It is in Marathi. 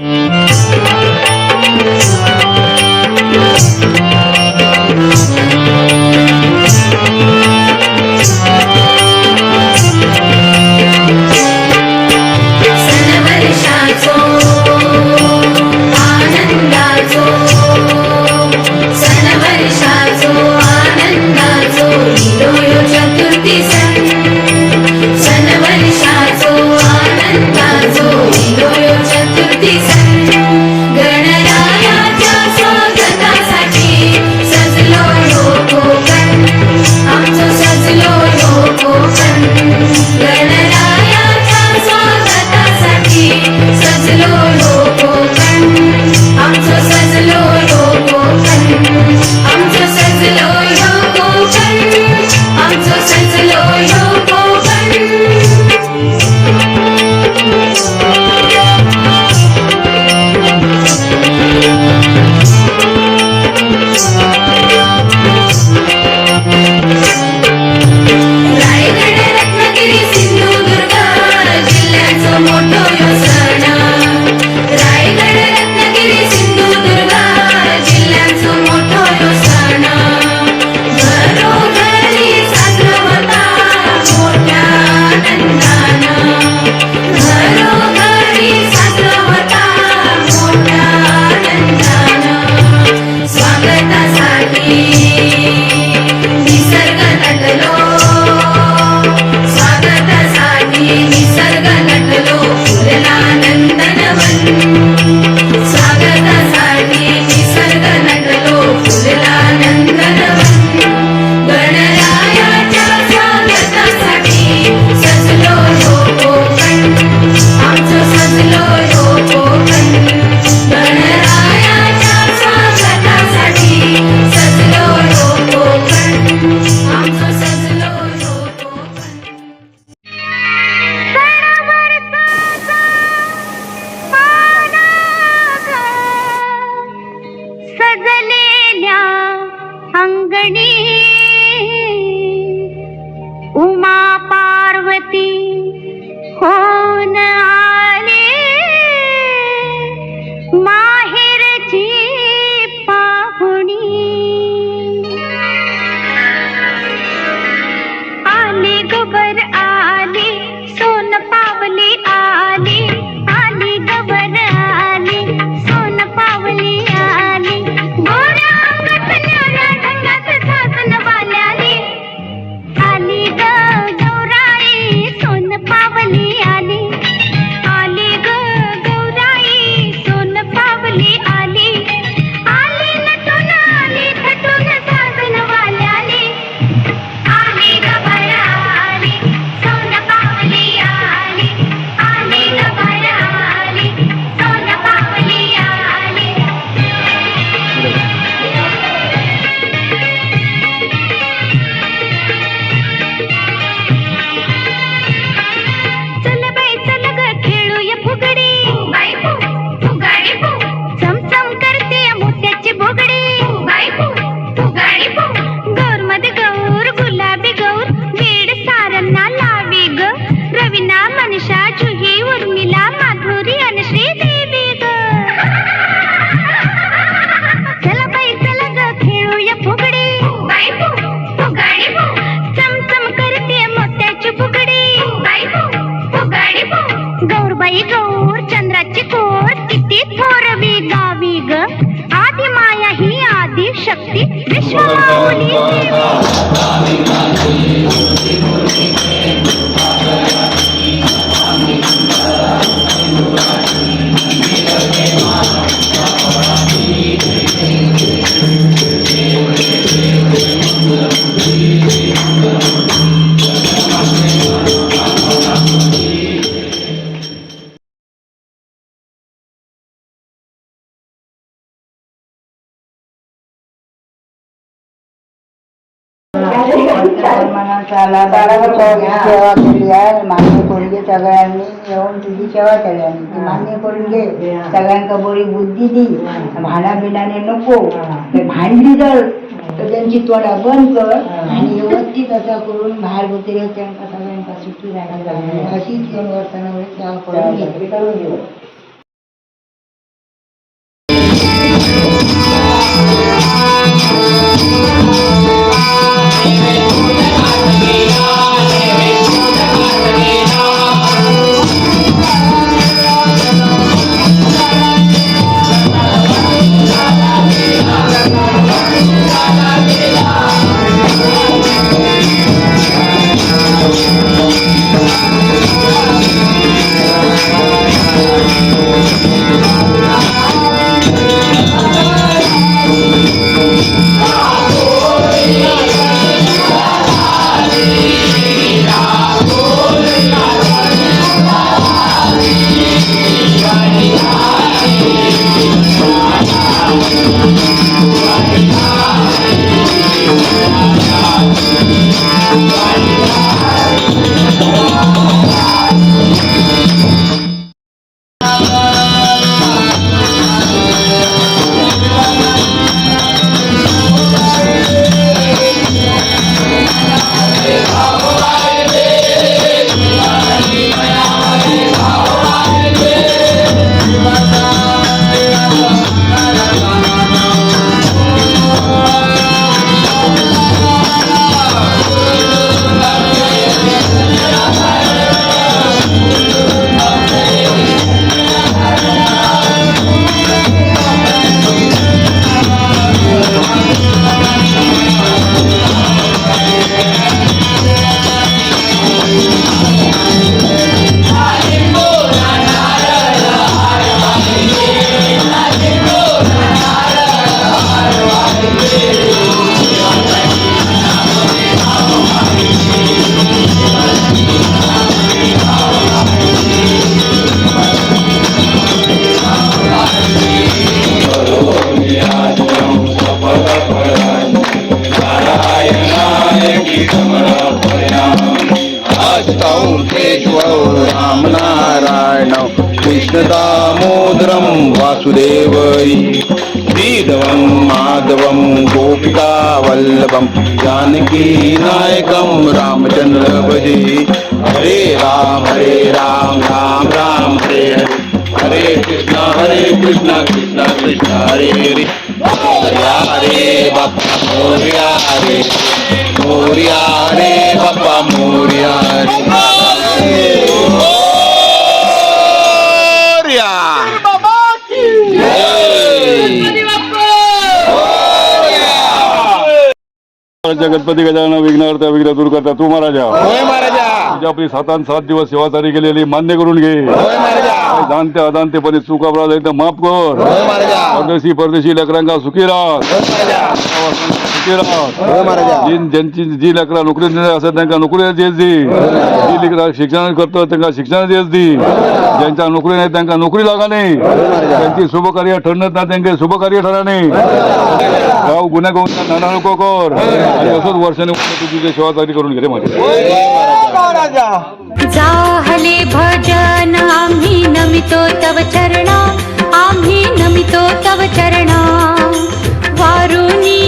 Música अंगणी उमा पार्वती हो দান করো माणसाला सेवा केली आहे मान्य करून घे सगळ्यांनी येऊन तुझी सेवा केली. आहे ती मान्य करून घे. सगळ्यांका बोरी बुद्धी दी. भाडा भानाभिनाने नको. ते भांडी जर तर त्यांची तोडा बंद कर आणि व्यवस्थित असं करून बाहेर होते त्यांना सगळ्यांका सुट्टी राहणार अशीच दोन वर्षांमुळे सेवा करून घे. कृष्णदामोदरं वासुदेवरि श्रीधवं माधवं गोपिकावल्लभं जानकीनायकं रामचन्द्र भजे हरे राम हरे राम राम राम हरे हरे हरे कृष्ण हरे कृष्ण कृष्ण कृष्ण हरे हरे मोरया रे बाप्पा मोरया रे मोरया रे बाप्पा मोरया रे गणपती गजानन विघ्नहर्ता विघ्न दूर करता तू महाराजा. तुझी आपली सातान सात दिवस सेवा चाली केलेली मान्य करून घे. जाणते अदानतेपणे चुका अपराध एकदम माफ कर. महाराजा. परदेशी परदेशी लेकरांका सुखी राहत सुखी होय महाराजा. जी ज्यांची जी लेकरा नोकरी असतात त्यांना नोकरी देत दी जी लेकरा शिक्षण करतो त्यांना शिक्षण देत दी ज्यांच्या नोकरी नाही त्यांना नोकरी लागा नाही. त्यांची शुभकार्य ठरणार ना त्यांचे शुभकार्य ठरा नाही. गाव गुन्हा गाऊन नाना नको कर. आणि असंच वर्षाने वर्ष तुझी जे सेवा चाली करून घे रे राजा. जाहले भजन आम्ही नमितो तव चरणा आम्ही नमितो तव चरणा. वारुणी